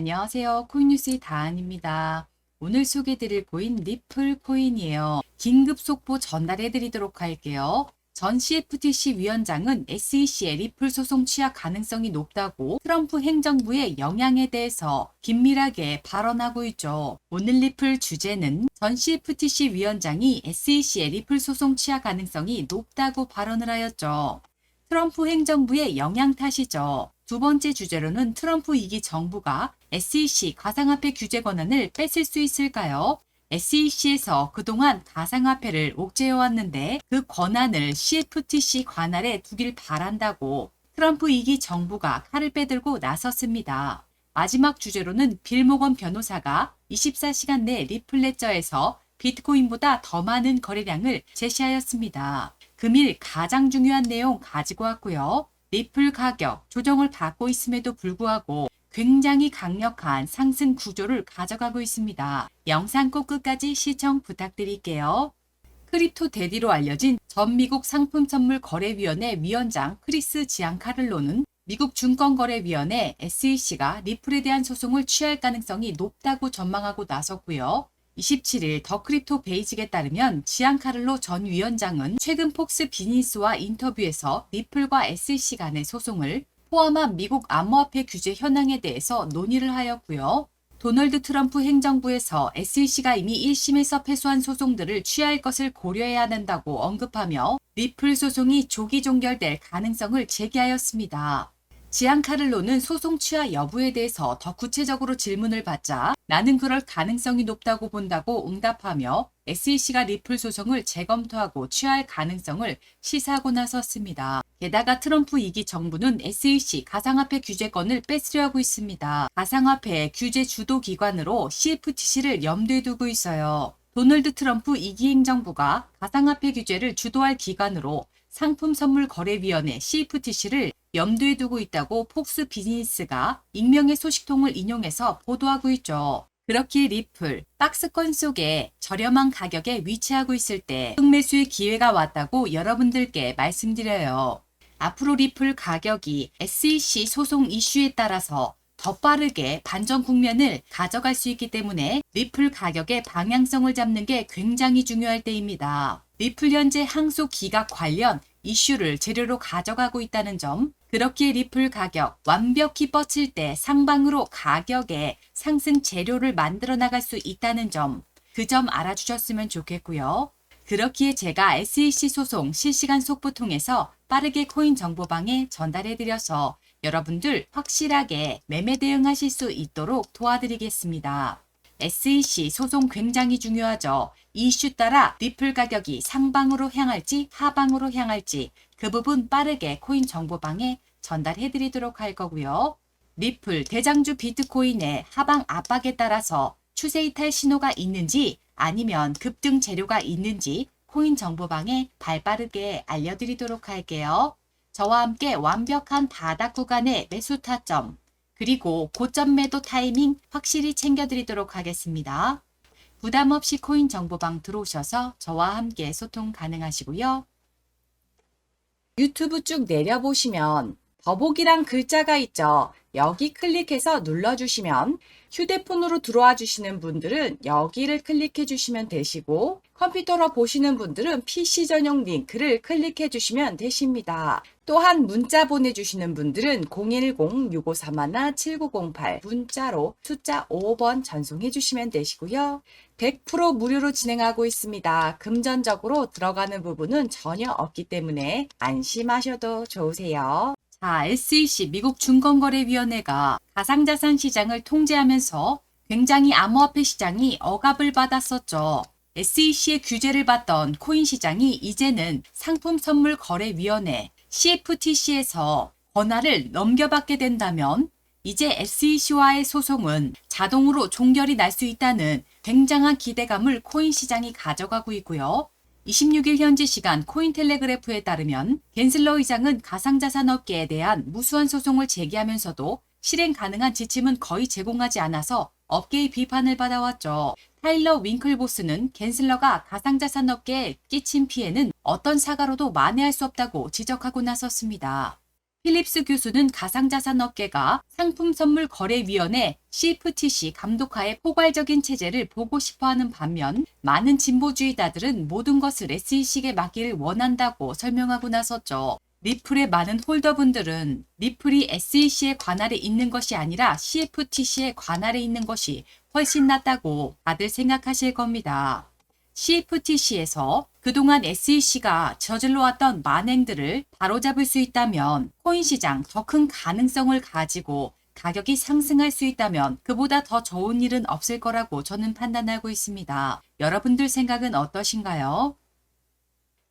안녕하세요. 코인뉴스의 다한입니다. 오늘 소개드릴 코인 리플 코인이에요. 긴급 속보 전달해 드리도록 할게요. 전 CFTC 위원장은 SEC의 리플 소송 취하 가능성이 높다고 트럼프 행정부의 영향에 대해서 긴밀하게 발언하고 있죠. 오늘 리플 주제는 전 CFTC 위원장이 SEC의 리플 소송 취하 가능성이 높다고 발언을 하였죠. 트럼프 행정부의 영향 탓이죠. 두 번째 주제로는 트럼프 2기 정부가 SEC 가상화폐 규제 권한을 뺏을 수 있을까요? SEC에서 그동안 가상화폐를 옥죄해왔는데 그 권한을 CFTC 관할에 두길 바란다고 트럼프 2기 정부가 칼을 빼들고 나섰습니다. 마지막 주제로는 빌모건 변호사가 24시간 내 리플레저에서 비트코인보다 더 많은 거래량을 제시하였습니다. 금일 가장 중요한 내용 가지고 왔고요. 리플 가격 조정을 받고 있음에도 불구하고 굉장히 강력한 상승 구조를 가져가고 있습니다. 영상 꼭 끝까지 시청 부탁드릴게요. 크립토 대디로 알려진 전 미국 상품선물거래위원회 위원장 크리스 지안카를로는 미국 증권거래위원회 SEC가 리플에 대한 소송을 취할 가능성이 높다고 전망하고 나섰고요. 27일 더 크립토 베이직에 따르면 지안카를로 전 위원장은 최근 폭스 비즈니스와 인터뷰에서 리플과 SEC 간의 소송을 포함한 미국 암호화폐 규제 현황에 대해서 논의를 하였고요. 도널드 트럼프 행정부에서 SEC가 이미 1심에서 패소한 소송들을 취할 것을 고려해야 한다고 언급하며 리플 소송이 조기 종결될 가능성을 제기하였습니다. 지안카를로는 소송 취하 여부에 대해서 더 구체적으로 질문을 받자 나는 그럴 가능성이 높다고 본다고 응답하며 SEC가 리플 소송을 재검토하고 취할 가능성을 시사하고 나섰습니다. 게다가 트럼프 2기 정부는 SEC 가상화폐 규제권을 뺏으려 하고 있습니다. 가상화폐 규제 주도 기관으로 CFTC를 염두에 두고 있어요. 도널드 트럼프 2기 행정부가 가상화폐 규제를 주도할 기관으로 상품선물거래위원회 CFTC를 염두에 두고 있다고 폭스 비즈니스가 익명의 소식통을 인용해서 보도하고 있죠. 그렇기에 리플, 박스권 속에 저렴한 가격에 위치하고 있을 때 흑매수의 기회가 왔다고 여러분들께 말씀드려요. 앞으로 리플 가격이 SEC 소송 이슈에 따라서 더 빠르게 반전 국면을 가져갈 수 있기 때문에 리플 가격의 방향성을 잡는 게 굉장히 중요할 때입니다. 리플 현재 항소 기각 관련 이슈를 재료로 가져가고 있다는 점, 그렇기에 리플 가격 완벽히 뻗칠 때 상방으로 가격의 상승 재료를 만들어 나갈 수 있다는 점, 그 점 알아주셨으면 좋겠고요. 그렇기에 제가 SEC 소송 실시간 속보 통해서 빠르게 코인 정보방에 전달해 드려서 여러분들 확실하게 매매 대응하실 수 있도록 도와드리겠습니다. SEC 소송 굉장히 중요하죠. 이슈 따라 리플 가격이 상방으로 향할지 하방으로 향할지 그 부분 빠르게 코인 정보방에 전달해 드리도록 할 거고요. 리플 대장주 비트코인의 하방 압박에 따라서 추세 이탈 신호가 있는지 아니면 급등 재료가 있는지 코인 정보방에 발빠르게 알려드리도록 할게요. 저와 함께 완벽한 바닥 구간의 매수 타점, 그리고 고점 매도 타이밍 확실히 챙겨드리도록 하겠습니다. 부담 없이 코인 정보방 들어오셔서 저와 함께 소통 가능하시고요. 유튜브 쭉 내려보시면 더보기란 글자가 있죠. 여기 클릭해서 눌러주시면 휴대폰으로 들어와 주시는 분들은 여기를 클릭해 주시면 되시고 컴퓨터로 보시는 분들은 PC 전용 링크를 클릭해 주시면 되십니다. 또한 문자 보내주시는 분들은 010-6531-7908 문자로 숫자 5번 전송해 주시면 되시고요. 100% 무료로 진행하고 있습니다. 금전적으로 들어가는 부분은 전혀 없기 때문에 안심하셔도 좋으세요. 자, SEC 미국 증권거래위원회가 가상자산 시장을 통제하면서 굉장히 암호화폐 시장이 억압을 받았었죠. SEC의 규제를 받던 코인 시장이 이제는 상품선물거래위원회 CFTC에서 권한을 넘겨받게 된다면 이제 SEC와의 소송은 자동으로 종결이 날 수 있다는 굉장한 기대감을 코인 시장이 가져가고 있고요. 26일 현지 시간 코인텔레그래프에 따르면 겐슬러 의장은 가상자산 업계에 대한 무수한 소송을 제기하면서도 실행 가능한 지침은 거의 제공하지 않아서 업계의 비판을 받아왔죠. 타일러 윙클보스는 겐슬러가 가상자산 업계에 끼친 피해는 어떤 사과로도 만회할 수 없다고 지적하고 나섰습니다. 필립스 교수는 가상자산 업계가 상품선물거래위원회 CFTC 감독하에 포괄적인 체제를 보고 싶어하는 반면 많은 진보주의자들은 모든 것을 SEC에 맡기를 원한다고 설명하고 나섰죠. 리플의 많은 홀더분들은 리플이 SEC의 관할에 있는 것이 아니라 CFTC의 관할에 있는 것이 훨씬 낫다고 다들 생각하실 겁니다. CFTC에서 그동안 SEC가 저질러 왔던 만행들을 바로잡을 수 있다면 코인 시장 더 큰 가능성을 가지고 가격이 상승할 수 있다면 그보다 더 좋은 일은 없을 거라고 저는 판단하고 있습니다. 여러분들 생각은 어떠신가요?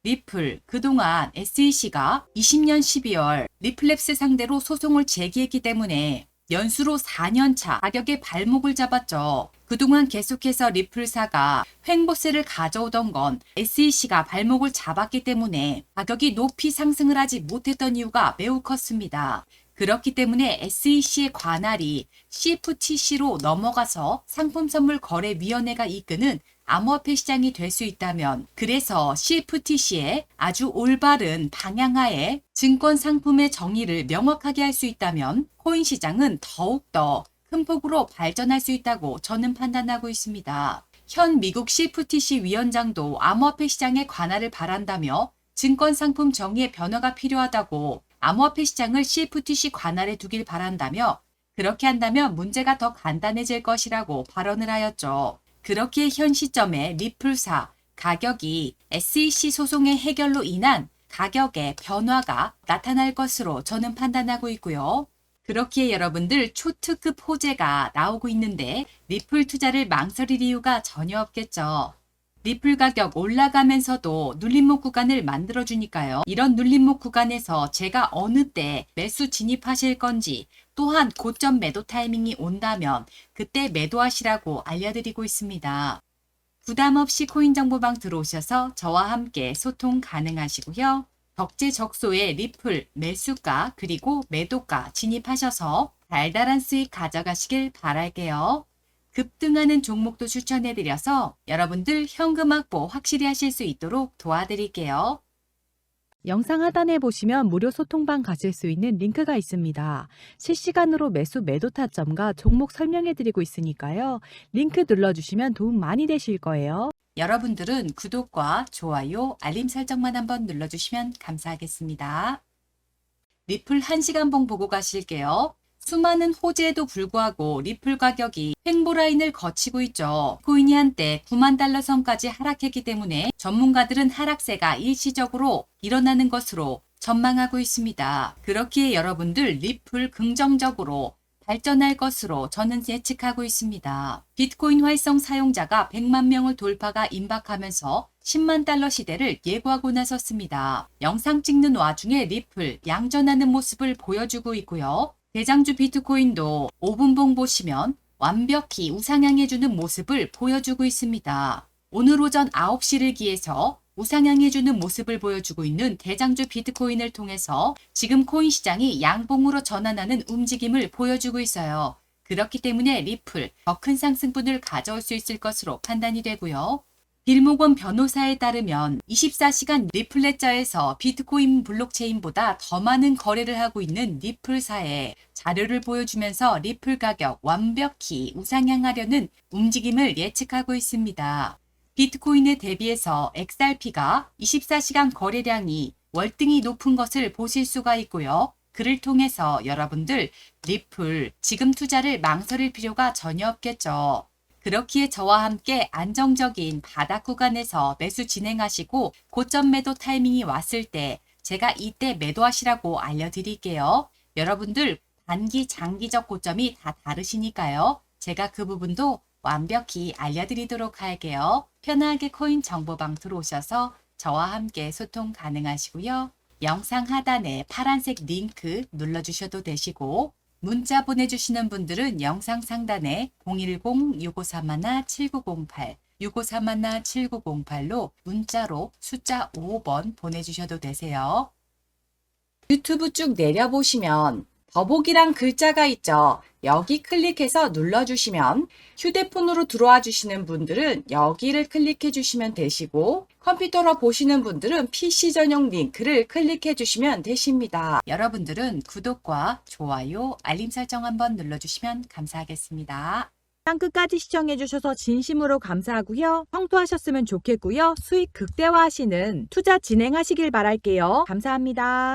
리플, 그동안 SEC가 20년 12월 리플랩스 상대로 소송을 제기했기 때문에 연수로 4년차 가격의 발목을 잡았죠. 그동안 계속해서 리플사가 횡보세를 가져오던 건 SEC가 발목을 잡았기 때문에 가격이 높이 상승을 하지 못했던 이유가 매우 컸습니다. 그렇기 때문에 SEC의 관할이 CFTC로 넘어가서 상품선물거래위원회가 이끄는 암호화폐 시장이 될 수 있다면 그래서 CFTC의 아주 올바른 방향하에 증권 상품의 정의를 명확하게 할 수 있다면 코인 시장은 더욱더 큰 폭으로 발전할 수 있다고 저는 판단하고 있습니다. 현 미국 CFTC 위원장도 암호화폐 시장의 관할을 바란다며 증권 상품 정의의 변화가 필요하다고 암호화폐 시장을 CFTC 관할에 두길 바란다며 그렇게 한다면 문제가 더 간단해질 것이라고 발언을 하였죠. 그렇기에 현 시점에 리플사 가격이 SEC 소송의 해결로 인한 가격의 변화가 나타날 것으로 저는 판단하고 있고요. 그렇기에 여러분들 초특급 호재가 나오고 있는데 리플 투자를 망설일 이유가 전혀 없겠죠. 리플 가격 올라가면서도 눌림목 구간을 만들어주니까요. 이런 눌림목 구간에서 제가 어느 때 매수 진입하실 건지 또한 고점 매도 타이밍이 온다면 그때 매도하시라고 알려드리고 있습니다. 부담 없이 코인 정보방 들어오셔서 저와 함께 소통 가능하시고요. 적재적소에 리플 매수가 그리고 매도가 진입하셔서 달달한 수익 가져가시길 바랄게요. 급등하는 종목도 추천해드려서 여러분들 현금 확보 확실히 하실 수 있도록 도와드릴게요. 영상 하단에 보시면 무료 소통방 가실 수 있는 링크가 있습니다. 실시간으로 매수 매도 타점과 종목 설명해 드리고 있으니까요. 링크 눌러주시면 도움 많이 되실 거예요. 여러분들은 구독과 좋아요, 알림 설정만 한번 눌러주시면 감사하겠습니다. 리플 1시간 봉 보고 가실게요. 수많은 호재에도 불구하고 리플 가격이 횡보 라인을 거치고 있죠. 코인이 한때 9만 달러 선까지 하락했기 때문에 전문가들은 하락세가 일시적으로 일어나는 것으로 전망하고 있습니다. 그렇기에 여러분들 리플 긍정적으로 발전할 것으로 저는 예측하고 있습니다. 비트코인 활성 사용자가 100만 명을 돌파가 임박하면서 10만 달러 시대를 예고하고 나섰습니다. 영상 찍는 와중에 리플 양전하는 모습을 보여주고 있고요. 대장주 비트코인도 5분봉 보시면 완벽히 우상향해주는 모습을 보여주고 있습니다. 오늘 오전 9시를 기해서 우상향해주는 모습을 보여주고 있는 대장주 비트코인을 통해서 지금 코인 시장이 양봉으로 전환하는 움직임을 보여주고 있어요. 그렇기 때문에 리플 더 큰 상승분을 가져올 수 있을 것으로 판단이 되고요. 빌모건 변호사에 따르면 24시간 리플레저에서 비트코인 블록체인보다 더 많은 거래를 하고 있는 리플사에 자료를 보여주면서 리플 가격 완벽히 우상향하려는 움직임을 예측하고 있습니다. 비트코인에 대비해서 XRP가 24시간 거래량이 월등히 높은 것을 보실 수가 있고요. 그를 통해서 여러분들 리플 지금 투자를 망설일 필요가 전혀 없겠죠. 그렇기에 저와 함께 안정적인 바닥 구간에서 매수 진행하시고 고점 매도 타이밍이 왔을 때 제가 이때 매도하시라고 알려드릴게요. 여러분들 단기 장기적 고점이 다 다르시니까요. 제가 그 부분도 완벽히 알려드리도록 할게요. 편하게 코인 정보방 들어오셔서 저와 함께 소통 가능하시고요. 영상 하단에 파란색 링크 눌러주셔도 되시고 문자 보내주시는 분들은 영상 상단에 010-6531-7908 6531-7908로 문자로 숫자 5번 보내주셔도 되세요. 유튜브 쭉 내려보시면 더보기란 글자가 있죠. 여기 클릭해서 눌러주시면 휴대폰으로 들어와 주시는 분들은 여기를 클릭해 주시면 되시고 컴퓨터로 보시는 분들은 PC 전용 링크를 클릭해 주시면 되십니다. 여러분들은 구독과 좋아요, 알림 설정 한번 눌러주시면 감사하겠습니다. 끝까지 시청해주셔서 진심으로 감사하고요. 성투하셨으면 좋겠고요. 수익 극대화하시는 투자 진행하시길 바랄게요. 감사합니다.